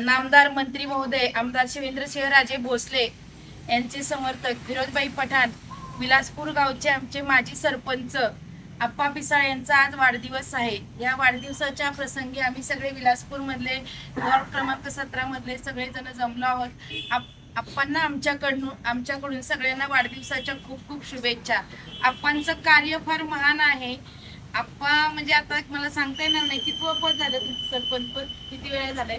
नामदार मंत्री महोदय आमदार शिवेंद्रसिंह राजे भोसले यांचे समर्थक फिरोजबाई पठाण विलासपूर गावचे आमचे माजी सरपंच आप्पा पिसाळ यांचा आज वाढदिवस आहे. या वाढदिवसाच्या प्रसंगी आम्ही सगळे विलासपूरमधले वॉर्ड क्रमांक सतरामधले सगळेजण जमलो आहोत. आप- आप्पांना आमच्याकडून आमच्याकडून सगळ्यांना वाढदिवसाच्या खूप खूप शुभेच्छा. आप्पांचं कार्य फार महान आहे. आप्पा म्हणजे आता मला सांगता येणार नाही. किती पद झालं तुमचं सरपंच? पद? किती वेळा झालंय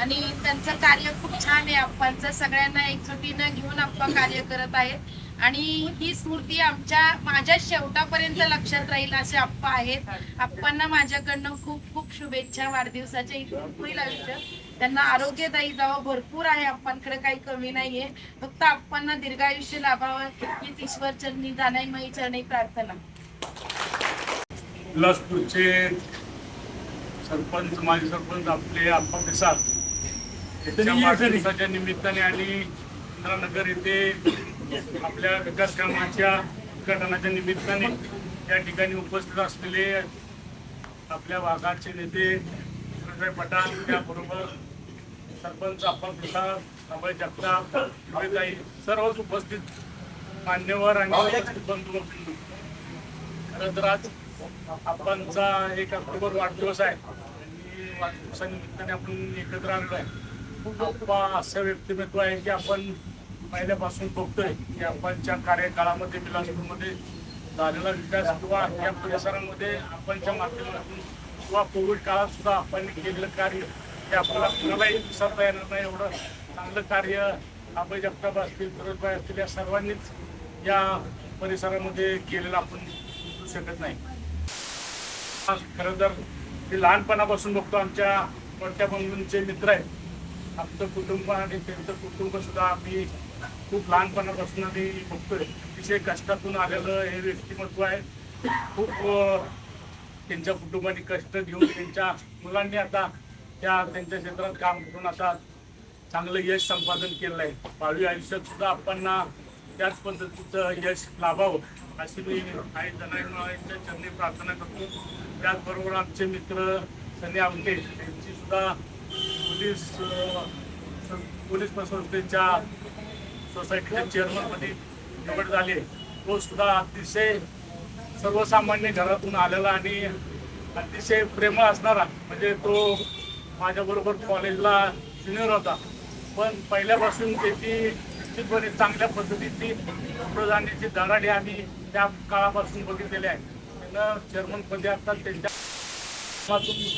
आणि त्यांचं कार्य खूप छान आहे. आप्पांचं सगळ्यांना एकजुटीनं घेऊन आप्पा कार्य करत आहेत आणि ही स्मृती आमच्या माझ्या शेवटापर्यंत लक्षात राहील असे आप्पा आहेत. आप्पांना माझ्याकडनं खूप खूप शुभेच्छा वाढदिवसाच्या इथून होईल आयुष्य. त्यांना आरोग्यदायी जावं. भरपूर आहे. आप्पांकडे काही कमी नाहीये. फक्त आप्पांना दीर्घायुष्य लाभावं. हीच ईश्वर चरणी दानाईमयी चरणी प्रार्थना. सरपंच माजी सरपंच आपले आप्पा पिसाळ यांच्या वाढदिवसाच्या निमित्ताने आणि इंद्रानगर येथे आपल्या विकास कामाच्या उद्घाटनाच्या निमित्ताने या ठिकाणी उपस्थित असलेले आपल्या भागाचे नेते सुरेशभाई पठाण त्याबरोबर सरपंच आप्पा पिसाळ अभय जगताप सर्वच उपस्थित मान्यवर आणि उपस्थित बंधू खरं तर आज आप्पांचा एक ऑक्टोबर वाढदिवस आहे. आणि आपण एकत्र आलेलो आहे आप्पा असं व्यक्तिमत्व आहे की आपण पहिल्यापासून बघतोय की आपणच्या कार्यकाळामध्ये बिलासपूरमध्ये झालेला विकास किंवा या परिसरामध्ये आपणच्या माध्यमातून किंवा कोविड काळात सुद्धा आपण केलेलं कार्य हे आपल्याला कुणालाही विसरता येणार नाही. एवढं चांगलं कार्य अभय जगताप असतील फिरोजबाई असतील या सर्वांनीच या परिसरामध्ये केलेलं आपण शकत नाही. आज खरं तर हे लहानपणापासून बघतो आमच्या मोठ्या बंधूंचे मित्र आहेत. आमचं कुटुंब आणि त्यांचं कुटुंब सुद्धा आम्ही खूप लहानपणापासून आम्ही बघतोय. अतिशय कष्टातून आलेलं हे व्यक्तिमत्व आहे. खूप त्यांच्या कुटुंबाने कष्ट घेऊन त्यांच्या मुलांनी आता त्या त्यांच्या क्षेत्रात काम करून आता चांगलं यश संपादन केलं आहे भावी आयुष्यात सुद्धा आपण त्याच पद्धतीचं यश लाभावं अशी मी आई जणांच्या चरणी प्रार्थना करतो. त्याचबरोबर आमचे मित्र सनी आवटे यांची सुद्धा पोलीस पोलीस संस्थेच्या सोसायटीच्या चेअरमनमध्ये निवड झाली तो सुद्धा अतिशय सर्वसामान्य घरातून आलेला आणि अतिशय प्रेमळ असणारा. म्हणजे तो माझ्याबरोबर कॉलेजला सिनियर होता. पण पहिल्यापासून त्याची निश्चितपणे चांगल्या पद्धतीची पुढे दराडे आम्ही त्या काळापासून बघितलेले आहे. त्यांना चेअरमनपदी असतात त्यांच्या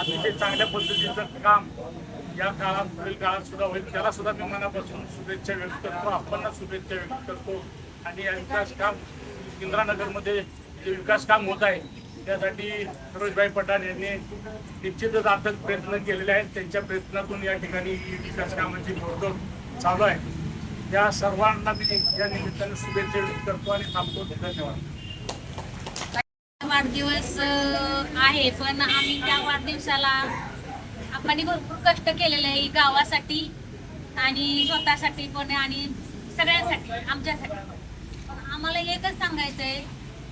अतिशय चांगल्या पद्धतीचं काम या काळात पुढील काळात सुद्धा होईल. त्याला सुद्धा मी मनापासून शुभेच्छा व्यक्त करतो आपण शुभेच्छा व्यक्त करतो. आणि या विकास काम इंद्रानगरमध्ये जे विकास काम होत आहे त्यासाठी सरोजभाई पठाण यांनी निश्चितच अथक प्रयत्न केलेले आहेत. त्यांच्या प्रयत्नातून या ठिकाणी विकास कामाची मोडतोड चालू आहे. या सर्वांना मी या निमित्ताने शुभेच्छा व्यक्त करतो आणि थांबतो. धन्यवाद. वाढदिवस आहे पण आम्ही त्या वाढदिवसाला आपण भरपूर कष्ट केलेले आहे गावासाठी आणि स्वतःसाठी पण आणि सगळ्यांसाठी आमच्यासाठी आम्हाला एकच सांगायचं आहे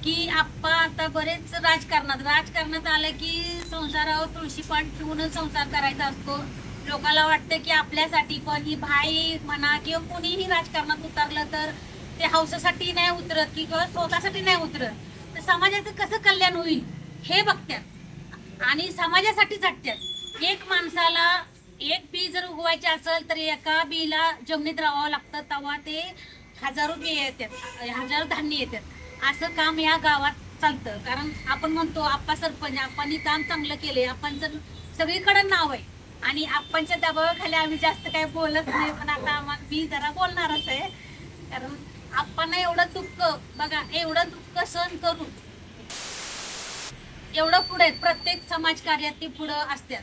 की आप्पा आता बरेच राजकारणात राजकारणात आलं की संसारावर तुळशीपान ठेवूनच संसार करायचा असतो. लोकांना वाटतं की आपल्यासाठी पण ही भाई म्हणा किंवा कोणीही राजकारणात उतरलं तर ते हौसासाठी नाही उतरत किंवा स्वतःसाठी नाही उतरत. तर समाजाचं कसं कल्याण होईल हे बघतात आणि समाजासाठी झटतात एक माणसाला एक बी जर उगवायचे असेल तर एका बीला जमिनीत राहावं लागतं तेव्हा ते हजारो बी येतात हजारो धान्य येतात असं काम या गावात चालतं. कारण आपण म्हणतो आप्पा सरपंच आप्पांनी काम चांगलं केले आपण जर सगळीकडे नाव आहे. आणि आप्पांच्या दबावाखाली आम्ही जास्त काही बोलत नाही पण आता आम्हाला मी जरा बोलणारच आहे. कारण आप्पांना एवढं दुःख बघा एवढं दुःख सहन करून एवढं पुढे प्रत्येक समाज कार्यात ती पुढं असतात.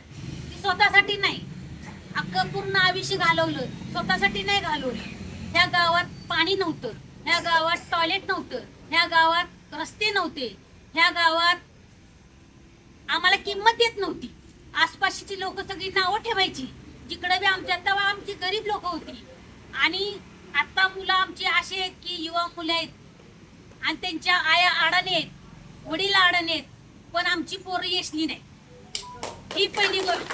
ती स्वतःसाठी नाही. अख्खं पूर्ण आयुष्य घालवलं. स्वतःसाठी नाही घालवलं. ह्या गावात पाणी नव्हतं. ह्या गावात टॉयलेट नव्हतं. ह्या गावात रस्ते नव्हते. ह्या गावात आम्हाला किंमत येत नव्हती. आसपासची लोक सगळी नावं ठेवायची. जिकडे बी आमच्या तेव्हा आमची गरीब लोक होती. आणि आत्ता मुलं आमची अशी आहेत की युवा मुलं आहेत. आणि त्यांच्या आया आडाने आहेत वडील आडाने आहेत पण आमची पोरं यशली नाही. ही पहिली गोष्ट.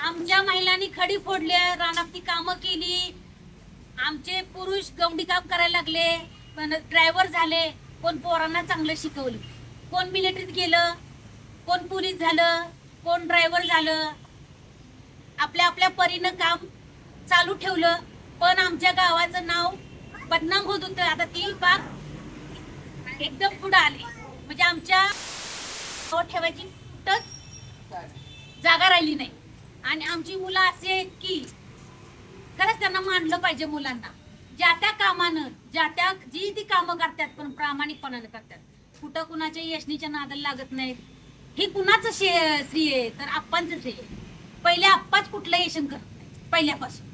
आमच्या महिलांनी खडी फोडले रानातली कामं केली. आमचे पुरुष गवंडी काम करायला लागले पण ड्रायव्हर झाले कोण पोरांना चांगलं शिकवलं. कोण मिलिटरीत गेलं कोण पोलीस झालं कोण ड्रायव्हर झालं? आपल्या आपल्या परीनं काम चालू ठेवलं पण आमच्या गावाचं नाव बदनाम होत होतं. आता ती बाग एकदम पुढं आली. म्हणजे आमच्या ठेवायची कुठंच जागा राहिली नाही. आणि आमची मुलं अशी आहेत की खरंच त्यांना मानलं पाहिजे मुलांना. ज्या त्या कामानं ज्या त्या जी ती कामं करतात पण प्रामाणिकपणानं करतात. कुठं कुणाच्या यशनीच्या नादाला लागत नाहीत. हे कुणाचं शे श्री आहे? तर आप्पांचं श्रेय आहे. पहिले आप्पाच कुठलं येशन करत नाही पहिल्यापासून.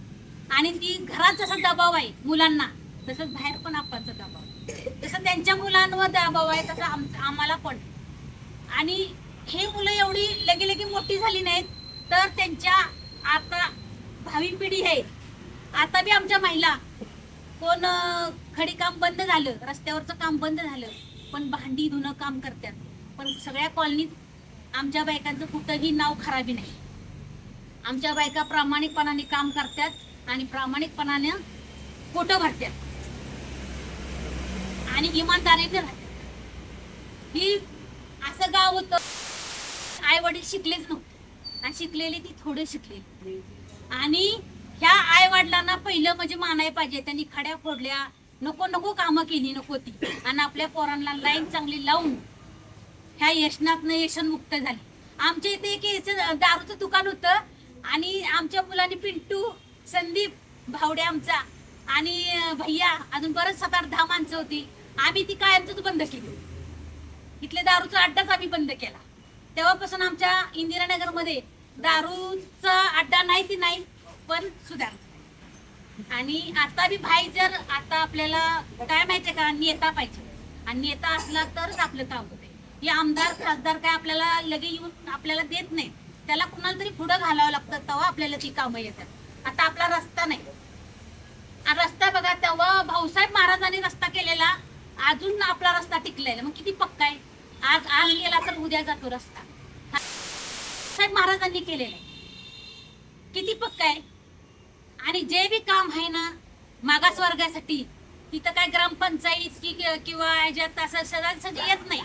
आणि ती घरात जसा दबाव आहे मुलांना तसंच बाहेर पण आप्पांचा दबाव आहे. जसं त्यांच्या मुलांवर दबाव आहे तसं आम आम्हाला पण. आणि हे मुलं एवढी लगे लगे मोठी झाली नाहीत तर त्यांच्या आता भावी पिढी आहे. आता बी आमच्या महिला कोण अं, खडी काम बंद झालं रस्त्यावरचं काम बंद झालं पण भांडी धुणं काम करतात. पण सगळ्या कॉलनीत आमच्या बायकांचं कुठंही नाव खराबी नाही. आमच्या बायका प्रामाणिकपणाने काम करतात आणि प्रामाणिकपणाने फोटो भरतात. आणि इमानदारीने राहतात. ही असं गाव होतं आई वडील शिकलेच नव्हते. आणि शिकलेली ती थोडे शिकलेली. आणि ह्या आई वडिलांना पहिलं म्हणजे मानाय पाहिजे त्यांनी खड्या फोडल्या नको नको कामं केली नको ती. आणि आपल्या पोरांना लाईन चांगली लावून ह्या यशनातनं यशन मुक्त झाली. आमच्या इथे एक दारूचं दुकान होतं आणि आमच्या मुलांनी पिंटू संदीप भावडे आमचा आणि भैया अजून बरंच सात आठ दहा माणसं होती. आम्ही ती कायमच बंद केली. इथले दारूचा अड्डाच आम्ही बंद केला. तेव्हापासून आमच्या इंदिरानगरमध्ये दारूचा अड्डा नाही ती नाही पण सुधार आणि आता बी भाई जर आता आपल्याला काय माहितीये का? नेता पाहिजे. आणि नेता असला तरच आपलं काम होते. हे आमदार खासदार काय आपल्याला लगे येऊन आपल्याला देत नाही. त्याला कुणाला तरी पुढं घालावं लागतं तेव्हा आपल्याला ती कामं येतात. आता आपला रस्ता नाही. रस्ता बघा तेव्हा भाऊसाहेब महाराजांनी रस्ता केलेला. अजून आपला रस्ता टिकलेला. मग किती पक्का आहे? आज आज गेला तर उद्या जातो रस्ता. साहेब महाराजांनी केलेला आहे. किती पक्का आहे? आणि जे बी काम आहे ना मागास वर्गासाठी तिथं काय ग्रामपंचायत की किंवा ज्यात असं सगळ्यांसाठी येत नाही.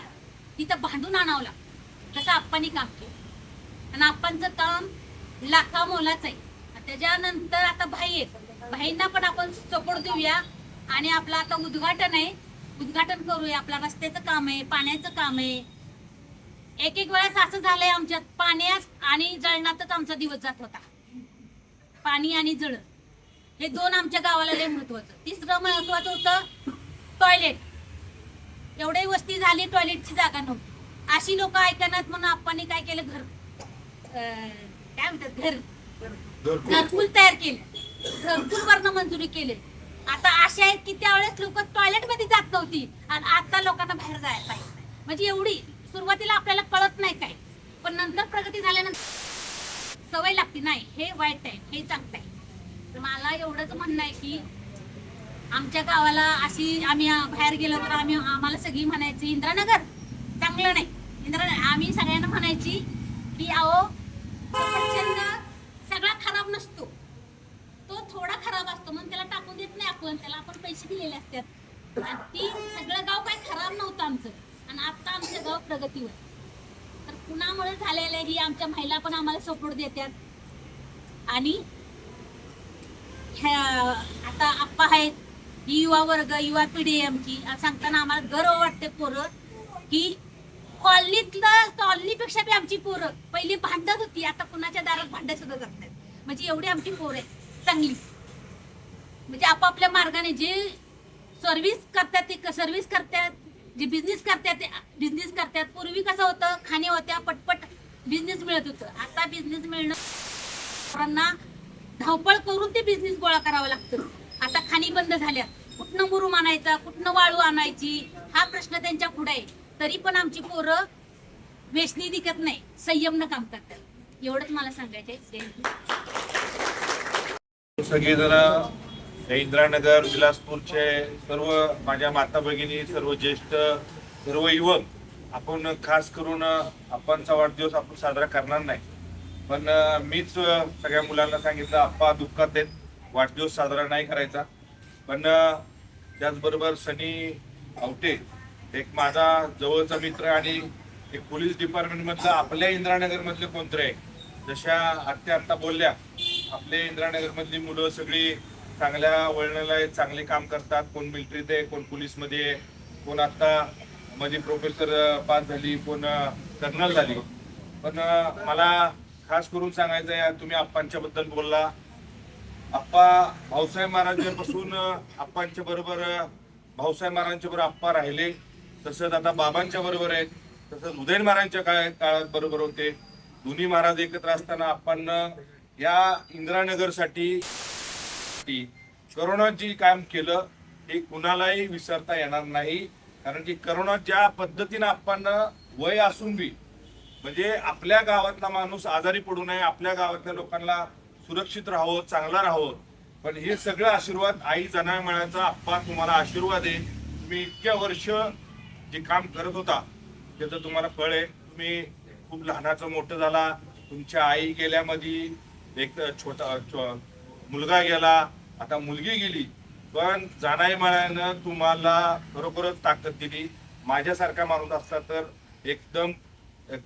तिथं भांडून आणावं लागतं. तसं आप्पांनी काम केलं. आणि आप्पांचं काम लाखा मोलाचं आहे त्याच्यानंतर आता भाई आहेत. भाईंना पण आपण सपोर्ट देऊया. आणि आपलं आता उद्घाटन आहे. उद्घाटन करूया. आपला रस्त्याचं काम आहे पाण्याचं काम आहे. एक एक वेळेस असं झालंय आमच्यात. पाण्यात आणि जळणातच आमचा दिवस जात होता. पाणी आणि जळ हे दोन आमच्या गावाला लय महत्वाचं तिसरं महत्वाचं होतं टॉयलेट एवढी वस्ती झाली टॉयलेटची जागा नव्हती. अशी लोक ऐकण्यात म्हणून आप्पांनी काय केलं घर काय म्हणतात घर घरकुल. तयार केलं. घरकुल वरनं मंजुरी केले. आता अशा आहेत की त्यावेळेस लोक टॉयलेटमध्ये जात नव्हती आणि आता लोकांना बाहेर जायला पाहिजे. म्हणजे एवढी सुरुवातीला आपल्याला कळत नाही काय. पण नंतर प्रगती झाल्यानंतर सवय लागते नाही हे वाईट आहे हे चांगलं आहे. मला एवढंच म्हणणं आहे की आमच्या गावाला अशी आम्ही बाहेर गेलो तर आम्ही आम्हाला सगळी म्हणायची इंद्रानगर. चांगलं नाही. इंद्रा आम्ही सगळ्यांना म्हणायची की अहो सफरचंद सगळा खराब नसतो. तो थोडा खराब असतो म्हणून त्याला टाकून देत नाही आपण. त्याला आपण पैसे दिलेले असतात. ती सगळं गाव काही खराब नव्हतं आमचं. आणि आता आमचं गाव प्रगतीवर. तर कुणामुळे झालेलं आहे ही आमच्या महिला पण आम्हाला सपोर्ट देतात. आणि ह्या आता आप्पा आहेत ही युवा वर्ग युवा पिढी आहे आमची. सांगताना आम्हाला गर्व वाटते पोरं की कॉलनीतलं कॉलनीपेक्षा बी आमची पोरं. पहिली भांडत होती आता कुणाच्या दारात भांडत सुद्धा जात नाहीत. म्हणजे एवढी आमची पोरं आहे चांगली. म्हणजे आपापल्या मार्गाने जे सर्व्हिस करतात ते सर्व्हिस करतात जे बिझनेस करतात ते बिझनेस करतात. पूर्वी कसं होतं खाणे होत्या पटपट बिझनेस मिळत होतं. आता बिझनेस मिळणं पोरांना धावपळ करून ते बिझनेस गोळा करावा लागतं. आता खाणी बंद झाल्या. कुठनं मुरुम आणायचा कुठनं वाळू आणायची? हा प्रश्न त्यांच्या पुढे आहे. तरी पण आमची पोरं वेचणी दिखत नाही. संयमनं काम करतात. एवढंच मला सांगायचंय. जय सगळेजण इंद्रानगर इंदिरानगर विलासपूरचे सर्व माझ्या माता भगिनी सर्व ज्येष्ठ सर्व युवक आपण खास करून आप्पांचा वाढदिवस आपण साजरा करणार नाही. पण मीच सगळ्या मुलांना सांगितलं आप्पा दुःखात आहेत. वाढदिवस साजरा नाही करायचा. पण त्याचबरोबर सनी आवटे एक माझा जवळचा मित्र आणि एक पोलीस डिपार्टमेंटमधलं आपल्या इंद्रानगरमधले कोणतरी आहे. जशा आत्या आत्ता बोलल्या आपले इंद्रानगरमधली मुलं सगळी चांगल्या वळणाला आहेत चांगले काम करतात. कोण मिलिटरीत आहे कोण पोलीसमध्ये आहे कोण आत्ता मध्ये प्रोफेसर पास झाली कोण कर्नल झाली. पण मला खास करून सांगायचं आहे तुम्ही आप्पांच्या बद्दल बोलला. आप्पा भाऊसाहेब महाराजांपासून आप्पांच्या बरोबर भाऊसाहेब महाराजांच्या बरोबर आप्पा राहिले. तसंच आता बाबांच्या बरोबर आहेत. तसंच उदयन महाराजांच्या काळात काळात बरोबर होते. दोन्ही महाराज एकत्र असताना आपण या इंदिरानगरसाठी करोनात जे काम केलं हे कुणालाही विसरता येणार नाही. कारण की करोना ज्या पद्धतीनं आपण वय असून बी म्हणजे आपल्या गावातला माणूस आजारी पडू नये आपल्या गावातल्या लोकांना सुरक्षित राहावं चांगला राहावं पण हे सगळं आशीर्वाद आई जनावळाचा आप्पा तुम्हाला आशीर्वाद आहे. तुम्ही इतक्या वर्ष जे काम करत होता त्याचं तुम्हाला फळ आहे. तुम्ही खूप लहानाचं मोठं झाला. तुमच्या आई गेल्यामध्ये एक छोटा छो- मुलगा गेला. आता मुलगी गेली. पण जाणाई माळ्यानं तुम्हाला खरोखरच ताकद दिली. माझ्यासारखा माणूस असता तर एकदम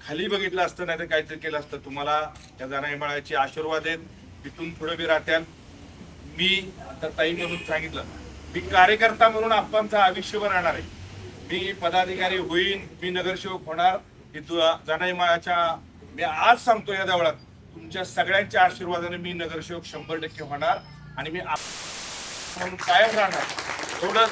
खाली बघितलं असतं नाही तर काहीतरी केलं असतं. तुम्हाला त्या जाणाई माळ्याचे आशीर्वाद आहेत. तिथून पुढे बी राहत्याल. मी आता ताई म्हणून सांगितलं. मी कार्यकर्ता म्हणून आप्पांचा आयुष्यभर राहणार आहे. मी पदाधिकारी होईन मी नगरसेवक होणार. हे जाणाई माळ्याच्या मी आज सांगतो या देवळात तुमच्या सगळ्यांच्या आशीर्वादाने मी नगरसेवक शंभर टक्के होणार आणि मी म्हणून कायम राहणार. एवढंच.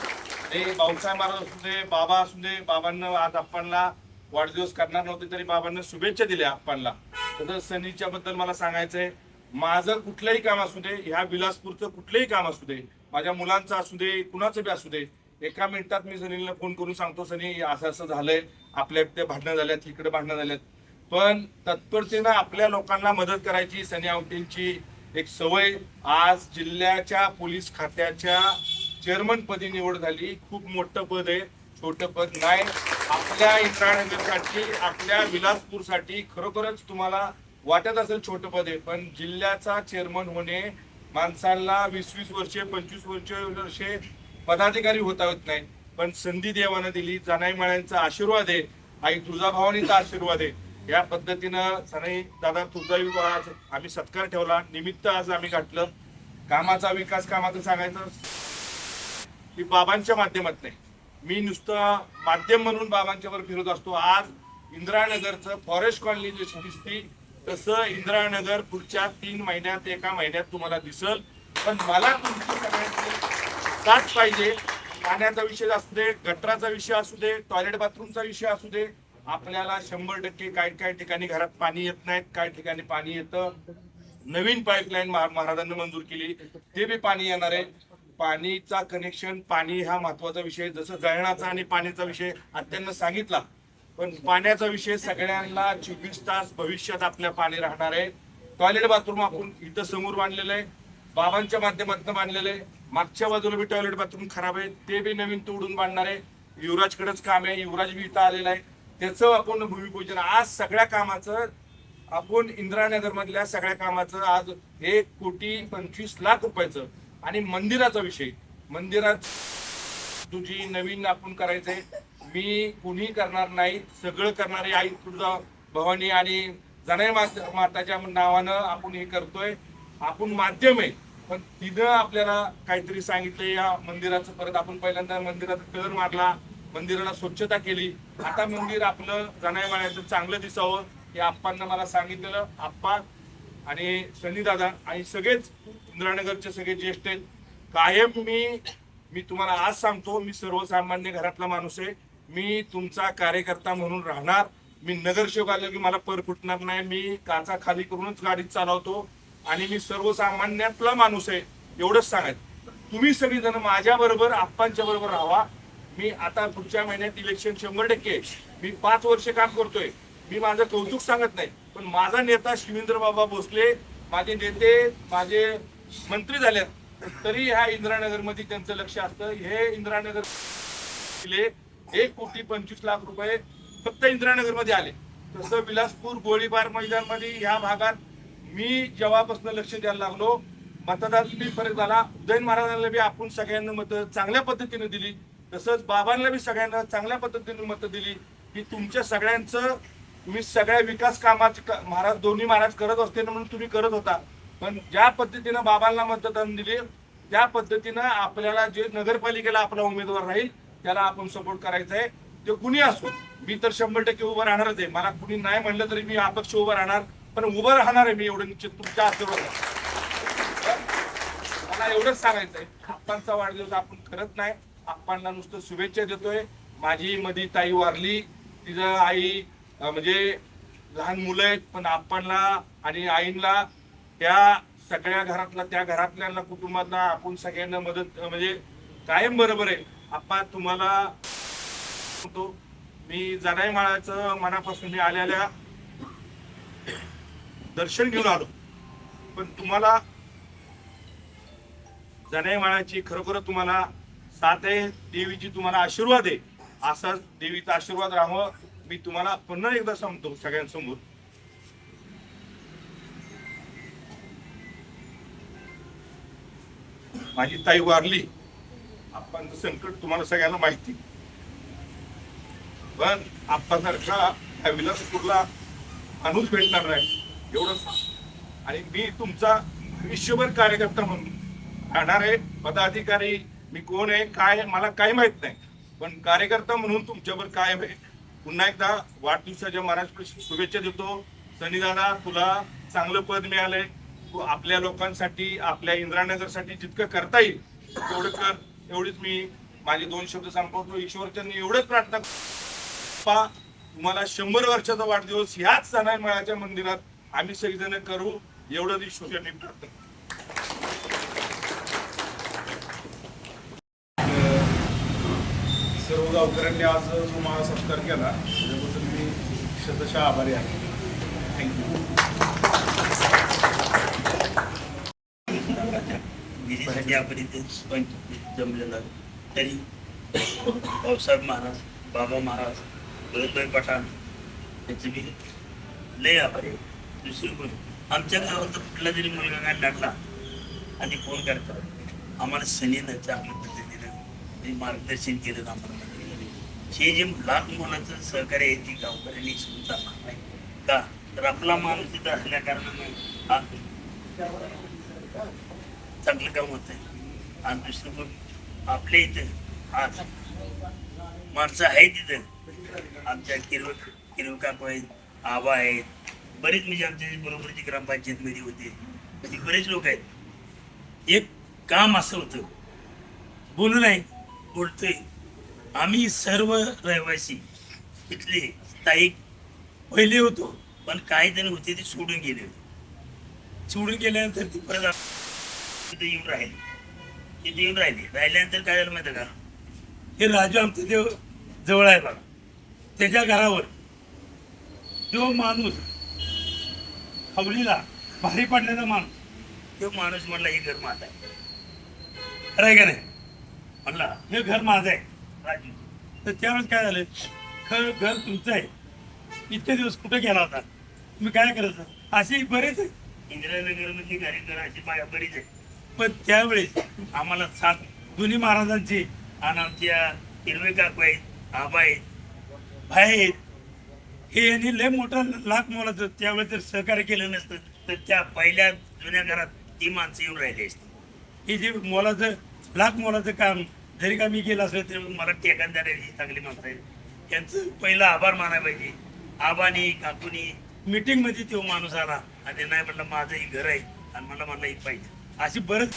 हे भाऊसाहेब महाराज असू दे बाबा असू दे बाबांना आज आपणला वाढदिवस करणार नव्हते तरी बाबांना शुभेच्छा दिल्या आपणला तसं सनीच्या बद्दल मला सांगायचंय माझं कुठलंही काम असू दे ह्या विलासपूरचं कुठलंही काम असू दे माझ्या मुलांचं असू दे कुणाचं बी असू दे एका मिनिटात मी सनीलला फोन करून सांगतो सनी असं असं झालंय आपल्या इथे भांडणं झाल्यात इकडे भांडणं झाल्यात. पण तत्परतेनं आपल्या लोकांना मदत करायची सनी आवटेंची एक सवय. आज जिल्ह्याच्या पोलीस खात्याच्या चेअरमन पदी निवड झाली. खूप मोठं पद आहे छोटं पद नाही. आपल्या इंद्रानगरसाठी आपल्या विलासपूरसाठी खरोखरच तुम्हाला वाटत असेल छोटं पद आहे पण जिल्ह्याचा चेअरमन होणे माणसांना वीस वीस वर्षे पंचवीस वर्ष वर्षे पदाधिकारी होता होत नाही. पण संधी देवानं दिली जानाई माळ्यांचा आशीर्वाद आहे आई तुळजाभवानीचा आशीर्वाद आहे. या पद्धतीनं सनाई दादा तुळजाई आज आम्ही सत्कार ठेवला. निमित्त आज आम्ही गाठलं कामाचा विकास कामाचं सांगायचं की बाबांच्या माध्यमात नाही. मी नुसतं माध्यम म्हणून बाबांच्यावर फिरत असतो. आज इंदिरानगरचं फॉरेस्ट कॉलनी जशी दिसती तसं इंदिरानगर पुढच्या तीन महिन्यात एका महिन्यात तुम्हाला दिसल. पण मला तुमची सगळ्यांची साथ पाहिजे. पाण्याचा विषय असू दे गटराचा विषय असू दे टॉयलेट बाथरूमचा विषय असू दे आपल्याला शंभर टक्के काही काही ठिकाणी घरात पाणी येत नाहीत काही ठिकाणी पाणी येतं. नवीन पाईपलाईन महाराजांनी मंजूर केली ते बी पाणी येणार आहे. पाणीचा कनेक्शन पाणी हा महत्त्वाचा विषय जसं जळणाचा आणि पाण्याचा विषय अत्यंत सांगितला पण पाण्याचा विषय सगळ्यांना चोवीस तास भविष्यात आपल्या पाणी राहणार आहे. टॉयलेट बाथरूम आपण इथं समोर बांधलेलं आहे. बाबांच्या माध्यमातून बांधलेलं आहे. मागच्या बाजूला बी टॉयलेट बाथरूम खराब आहे. ते बी नवीन तोडून बांधणार आहे. युवराजकडेच काम आहे. युवराज बी इथं आलेला आहे. त्याचं आपण भूमिपूजन. आज सगळ्या कामाचं आपण इंद्रानगरमधल्या सगळ्या कामाचं आज एक कोटी पंचवीस लाख रुपयाचं आणि मंदिराचा विषय. मंदिरात तुझी नवीन आपण करायचंय. मी कुणी करणार नाही सगळं करणारे आई तुझा भवानी आणि जनाई माताच्या नावानं आपण हे करतोय. आपण माध्यम आहे. पण तिनं आपल्याला काहीतरी सांगितलं या मंदिराचं परत आपण पहिल्यांदा मंदिराचा कलर मारला मंदिराला स्वच्छता केली. आता मंदिर आपलं जनाई माळ्याचं चांगलं दिसावं हे आप्पांना मला सांगितलेलं. आप्पा आणि सनी दादा आणि सगळेच इंद्रानगरचे सगळे ज्येष्ठ आहेत. कायम मी मी तुम्हाला आज सांगतो मी सर्वसामान्य घरातला माणूस आहे. मी तुमचा कार्यकर्ता म्हणून राहणार. मी नगरसेवक आलो की मला पर फुटणार नाही. मी काचा खाली करूनच गाडी चालवतो. आणि मी सर्वसामान्यातला माणूस आहे एवढंच सांगायचं. तुम्ही सगळीजण माझ्या बरोबर आप्पांच्या बरोबर राहा. मी आता पुढच्या महिन्यात इलेक्शन शंभर टक्के मी पाच वर्ष काम करतोय. मी माझं कौतुक सांगत नाही. पण माझा नेता शिवेंद्र बाबा भोसले माझे नेते माझे मंत्री झालेत तरी ह्या इंदिरानगरमध्ये त्यांचं लक्ष असतं. हे इंदिरानगर एक कोटी पंचवीस लाख रुपये फक्त इंदिरानगरमध्ये आले. तसं विलासपूर गोळीबार मैदानमध्ये ह्या भागात मी जेव्हापासून लक्ष द्यायला लागलो मतदार बी फरक झाला. उदयन महाराजांना बी आपण सगळ्यांना मतं चांगल्या पद्धतीने दिली. तसंच बाबांना बी सगळ्यांना चांगल्या पद्धतीने मतं दिली की तुमच्या सगळ्यांचं तुम्ही सगळ्या विकास कामाचे का, महाराज दोन्ही महाराज करत असते ना म्हणून तुम्ही करत होता. पण ज्या पद्धतीनं बाबांना मतदान दिले त्या पद्धतीनं आपल्याला जे नगरपालिकेला आपला उमेदवार राहील त्याला आपण सपोर्ट करायचा आहे ते कुणी असो मी तर शंभर टक्के उभं राहणारच आहे. मला कुणी नाही म्हणलं तरी मी अपक्ष उभं राहणार पण उभं राहणार आहे मी एवढं निश्चित तुमच्या आशीर्वाद मला एवढंच सांगायचं आहे आप्पांचा वाढदिवस आपण करत नाही. आप्पांना नुसतं शुभेच्छा देतोय. माझी मधी ताई वारली. तिचं आई म्हणजे लहान मुलं आहेत पण आप्पांना आणि आईंना त्या सगळ्या घरातला त्या घरातल्या कुटुंबातला आपण सगळ्यांना मदत म्हणजे कायम बरोबर आहे. आप्पा तुम्हाला सांगतो, मी जनाई माळाचं मनापासून मी आलेल्या दर्शन घेऊन आलो. पण तुम्हाला जनाई माळाची खरोखर तुम्हाला साथ आहे देवीची तुम्हाला आशीर्वाद आहे असाच देवीचा आशीर्वाद राहावं मी तुम्हाला पुन्हा एकदा सांगतो सगळ्यांसमोर. माझी ताई वारली. आपण संकट तुम्हाला सगळ्यांना माहिती. पण आप्पासारखा ह्या विलासपूरला माणूस भेटणार नाही एवढंच आणि मी तुमचा भविष्यभर कार्यकर्ता म्हणून राहणार आहे पदाधिकारी मी कोण आहे काय मला काही माहीत नाही. पण कार्यकर्ता म्हणून तुमच्यावर काय आहे. पुन्हा एकदा वाढदिवसाच्या महाराष्ट्र शुभेच्छा देतो सनीदादा तुला चांगलं पद मिळालंय. तू आपल्या लोकांसाठी आपल्या इंद्रानगरसाठी जितकं करता येईल तेवढं कर. एवढीच मी माझे दोन शब्द संपवतो. ईश्वरच्यांनी एवढंच प्रार्थना पा तुम्हाला शंभर वर्षाचा वाढदिवस ह्याच सणामळाच्या मंदिरात आम्ही सगळीजण करू. एवढं ईश्वरांनी प्रार्थना सर्व गावकऱ्यांनी आज जो मला सत्कार केला त्याच्याबद्दल मी शतशः आभारी आहे. थँक्यू विधीसाठी आपण इथे पण जमलेलो तरी भाऊसाहेब महाराज बाबा महाराज भरतभाई पठाण याचे मी लय आभारी आहे. दुसरी गोष्ट आमच्या गावात कुठला जरी मुलगा काय लढला आणि फोन करतात आम्हाला सनीनं चांगल्या पद्धतीनं मार्गदर्शन केलं आम्हाला हे जे लाख मुलाचं सहकार्य आहे ती गावकऱ्यांनी सुरू चालणार नाही. का? तर आपला माणूस तिथं असल्या कारणाने हा चांगलं काम होत आहे आणि दुसरं मग आपल्या इथं आज माणसं आहे तिथं. आमच्या किरव किरव काकू आहेत आबा आहेत. बरेच म्हणजे आमच्या बरोबरची ग्रामपंचायतमध्ये होते. म्हणजे बरेच लोक आहेत. एक काम असं होतं. बोलू नाही बोलतोय. आम्ही सर्व रहिवासी इथले स्थायिक पहिले होतो. पण काही जण होते ते सोडून गेले होते. सोडून गेल्यानंतर ती परत तिथे येऊन राहिले. तिथे येऊन राहिली. राहिल्यानंतर काय झालं माहिती का? हे राजू आमचं देव जवळ आहे बघा. त्याच्या घरावर जो माणूस हवलीला भारी पडलेला माणूस तो माणूस म्हणला हे घर माझं आहे. खरं आहे का नाही? म्हणला हे घर माझं आहे. राजू. तर त्यावेळेस काय झालं? खर घर तुमचं आहे. इतके दिवस कुठे गेला होता? तुम्ही काय करत असे बरेच आहे इंदिरानगरमधली कार्यकर अशी बाया बरीच आहे पण त्यावेळेस आम्हाला सात दोन्ही महाराजांची आणि आमच्या हिरवे काकू आहेत आबा आहेत भाई आहेत. हे यांनी लय मोठं लाख मोलाचं त्यावेळेस जर सहकार्य केलं नसतं तर त्या पहिल्या जुन्या घरात ती माणसं येऊन राहिली असती. हे जे मोलाचं लाख मोलाचं काम जरी का मी केलं असलं तरी मला टेकांदाराची चांगली माणसं आहेत. त्यांचं पहिलं आभार मानायला पाहिजे. आबानी काकूनी मिटिंगमध्ये तो माणूस आला आणि नाही म्हणलं माझं ही घर आहे. आणि मला म्हणलं ही पाहिजे. अशी बरंच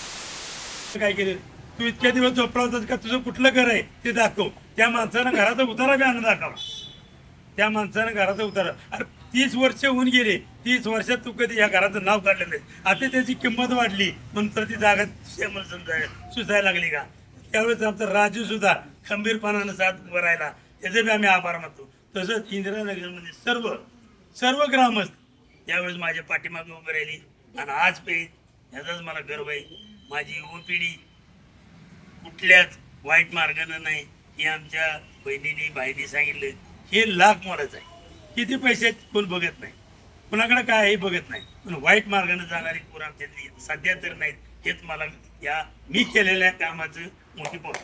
काय केलं? तू इतक्या दिवस झोपला होता का? तुझं कुठलं घर आहे? ते दाखव. त्या माणसानं घराचा उतारा बी आणून दाखवा. त्या माणसानं घराचा उतारा. अरे तीस वर्ष होऊन गेले. तीस वर्षात तू कधी या घराचं नाव काढलं नाही. आता त्याची किंमत वाढली. नंतर ती जागा श्यामल समजाय सुचायला लागली का? त्यावेळेस आमचा राजू सुद्धा खंबीरपणानं साथ उभं राहिला. त्याचे बी आम्ही आभार मानतो. तसंच इंदिरानगरमध्ये सर्व सर्व ग्रामस्थ त्यावेळेस माझ्या पाठीमागे उभं राहिली. आणि आज पे ह्याचाच मला गर्व आहे. माझी युवा पिढी कुठल्याच वाईट मार्गानं नाही हे आमच्या बहिणीने भाईने सांगितलं. हे लाख मोलाचं आहे. किती पैसे कोण बघत नाही. कुणाकडे काय आहे हे बघत नाही. पण वाईट मार्गाने जाणारी पोरं आमच्यातली सध्या तर नाहीत. हेच मला या मी केलेल्या कामाचं मोठी पोहोच